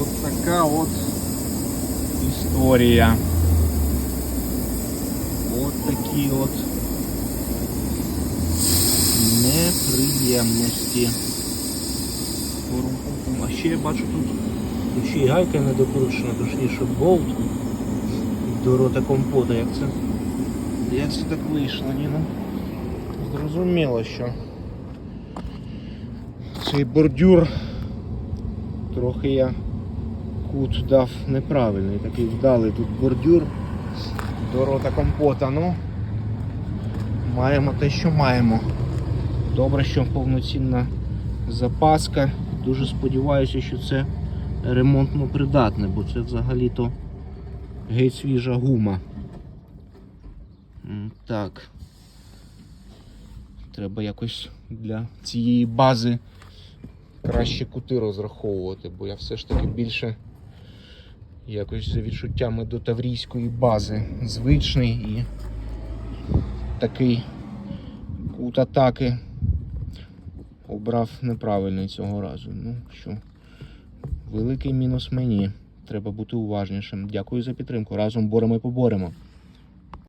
От така от історія. От такі от неприємності. Пурум-пум-пум. А ще я бачу тут, тут ще й гайка не докручена, точніше болт до рота компота. Як це, як це так вийшло, ні? Ну, зрозуміло, що цей бордюр трохи я кут дав неправильний, такий вдалий тут бордюр до рота компота. Ну, маємо те, що маємо. Добре, що повноцінна запаска. Дуже сподіваюся, що це ремонтно придатне, бо це взагалі-то геть свіжа гума. Так. Треба якось для цієї бази краще кути розраховувати, бо я все ж таки більше якось за відчуттями до таврійської бази звичний і такий кут атаки обрав неправильний цього разу. Ну що, великий мінус мені. Треба бути уважнішим. Дякую за підтримку. Разом боремо і поборемо.